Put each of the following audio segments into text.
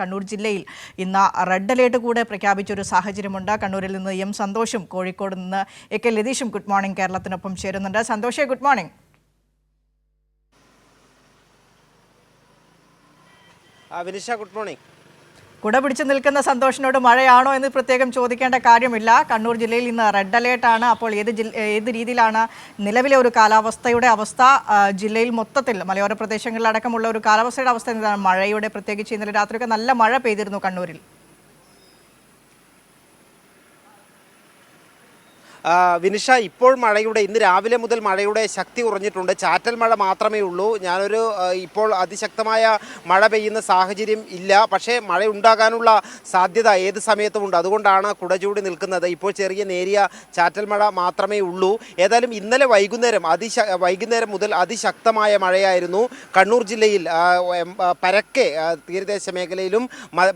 കണ്ണൂർ ജില്ലയിൽ ഇന്ന് red alert കൂടെ പ്രഖ്യാപിച്ച ഒരു സാഹചര്യമുണ്ട്. കണ്ണൂരിൽ നിന്ന് എം സന്തോഷും കോഴിക്കോട് നിന്ന് എ കെ ലതീഷും ഗുഡ് മോർണിംഗ് കേരളത്തിനൊപ്പം ചേരുന്നുണ്ട്. സന്തോഷേ good morning. Vinisha good morning. കുട പിടിച്ചു നിൽക്കുന്ന സന്തോഷിനോട് മഴയാണോ എന്ന് പ്രത്യേകം ചോദിക്കേണ്ട കാര്യമില്ല. കണ്ണൂർ ജില്ലയിൽ ഇന്ന് റെഡ് അലേർട്ടാണ് അപ്പോൾ ഏത് ഏത് രീതിയിലാണ് നിലവിലെ ഒരു കാലാവസ്ഥയുടെ അവസ്ഥ? ജില്ലയിൽ മൊത്തത്തിൽ മലയോര പ്രദേശങ്ങളിലടക്കമുള്ള ഒരു കാലാവസ്ഥയുടെ അവസ്ഥ എന്താണ്? മഴയുടെ പ്രത്യേകിച്ച് ഇന്നലെ രാത്രിയൊക്കെ നല്ല മഴ പെയ്തിരുന്നു കണ്ണൂരിൽ. വിനിഷ ഇപ്പോൾ മഴയുടെ ഇന്ന് രാവിലെ മുതൽ മഴയുടെ ശക്തി കുറഞ്ഞിട്ടുണ്ട്. ചാറ്റൽ മഴ മാത്രമേ ഉള്ളൂ. ഞാനൊരു ഇപ്പോൾ അതിശക്തമായ മഴ പെയ്യുന്ന സാഹചര്യം ഇല്ല. പക്ഷേ മഴ ഉണ്ടാകാനുള്ള സാധ്യത ഏത് സമയത്തും ഉണ്ട്. അതുകൊണ്ടാണ് കുടചൂടി നിൽക്കുന്നത്. ഇപ്പോൾ ചെറിയ നേരിയ ചാറ്റൽ മഴ മാത്രമേ ഉള്ളൂ. ഏതായാലും ഇന്നലെ വൈകുന്നേരം അതിശ വൈകുന്നേരം മുതൽ അതിശക്തമായ മഴയായിരുന്നു. കണ്ണൂർ ജില്ലയിൽ പരക്കെ തീരദേശ മേഖലയിലും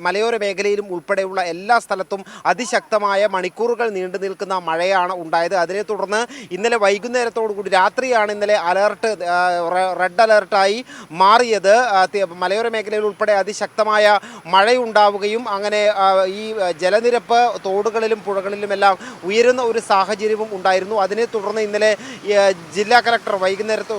മലയോര മേഖലയിലും ഉൾപ്പെടെയുള്ള എല്ലാ സ്ഥലത്തും അതിശക്തമായ മണിക്കൂറുകൾ നീണ്ടു നിൽക്കുന്ന മഴയാണ് ഉണ്ടായത്. അതിനെ തുടർന്ന് ഇന്നലെ വൈകുന്നേരത്തോടു കൂടി രാത്രിയാണ് ഇന്നലെ അലേർട്ട് റെഡ് അലേർട്ടായി മാറിയത്. മലയോര മേഖലയിൽ ഉൾപ്പെടെ അതിശക്തമായ മഴയുണ്ടാവുകയും അങ്ങനെ ഈ ജലനിരപ്പ് തോടുകളിലും പുഴകളിലുമെല്ലാം ഉയരുന്ന ഒരു സാഹചര്യവും ഉണ്ടായിരുന്നു. അതിനെ തുടർന്ന് ഇന്നലെ ജില്ലാ കലക്ടർ വൈകുന്നേരത്ത്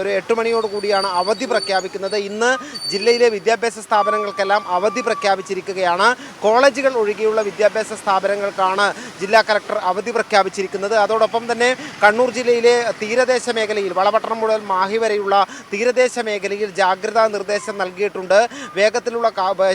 ഒരു എട്ട് മണിയോട് കൂടിയാണ് അവധി പ്രഖ്യാപിക്കുന്നത്. ഇന്ന് ജില്ലയിലെ വിദ്യാഭ്യാസ സ്ഥാപനങ്ങൾക്കെല്ലാം അവധി പ്രഖ്യാപിച്ചിരിക്കുകയാണ്. കോളേജുകൾ ഒഴികെയുള്ള വിദ്യാഭ്യാസ സ്ഥാപനങ്ങൾക്കാണ് ജില്ലാ കലക്ടർ അവധി പ്രഖ്യാപിച്ചിരിക്കുന്നത്. അതോടൊപ്പം തന്നെ കണ്ണൂർ ജില്ലയിലെ തീരദേശ മേഖലയിൽ വളപട്ടണം മുതൽ മാഹി വരെയുള്ള തീരദേശ മേഖലയിൽ ജാഗ്രതാ നിർദ്ദേശം നൽകിയിട്ടുണ്ട്. വേഗത്തിലുള്ള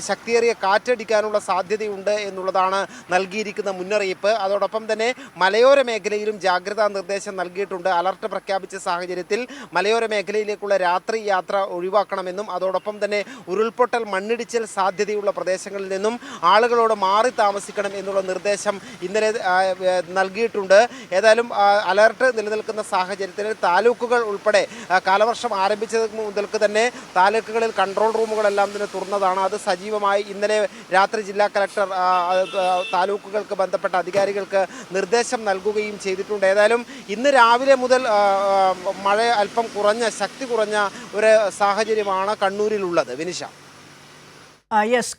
ശക്തിയേറിയ കാറ്റടിക്കാനുള്ള സാധ്യതയുണ്ട് എന്നുള്ളതാണ് നൽകിയിരിക്കുന്ന മുന്നറിയിപ്പ്. അതോടൊപ്പം തന്നെ മലയോര മേഖലയിലും ജാഗ്രതാ നിർദ്ദേശം നൽകിയിട്ടുണ്ട്. അലർട്ട് പ്രഖ്യാപിച്ച സാഹചര്യത്തിൽ മലയോര മേഖലയിലേക്കുള്ള രാത്രി യാത്ര ഒഴിവാക്കണമെന്നും അതോടൊപ്പം തന്നെ ഉരുൾപൊട്ടൽ മണ്ണിടിച്ചിൽ സാധ്യതയുള്ള പ്രദേശങ്ങളിൽ നിന്നും ആളുകളോട് മാറി താമസിക്കണം എന്നുള്ള നിർദ്ദേശം ഇന്നലെ ഏ, നൽകിയിട്ടുണ്ട്. ഏതായാലും അലർട്ട് നിലനിൽക്കുന്ന സാഹചര്യത്തിൽ താലൂക്കുകൾ ഉൾപ്പെടെ കാലവർഷം ആരംഭിച്ചത് മുതൽക്ക് തന്നെ താലൂക്കുകളിൽ കൺട്രോൾ റൂമുകളെല്ലാം തന്നെ തുറന്നതാണ്. അത് സജീവമായി ഇന്നലെ രാത്രി ജില്ലാ കലക്ടർ താലൂക്കുകൾക്ക് ബന്ധപ്പെട്ട അധികാരികൾക്ക് നിർദ്ദേശം നൽകുകയും ചെയ്തിട്ടുണ്ട്. ഏതായാലും ഇന്ന് രാവിലെ മുതൽ മഴ അല്പം കുറഞ്ഞ ശക്തി കുറഞ്ഞ ഒരു സാഹചര്യമാണ് കണ്ണൂരിലുള്ളത്. വിനിഷ. യെസ്.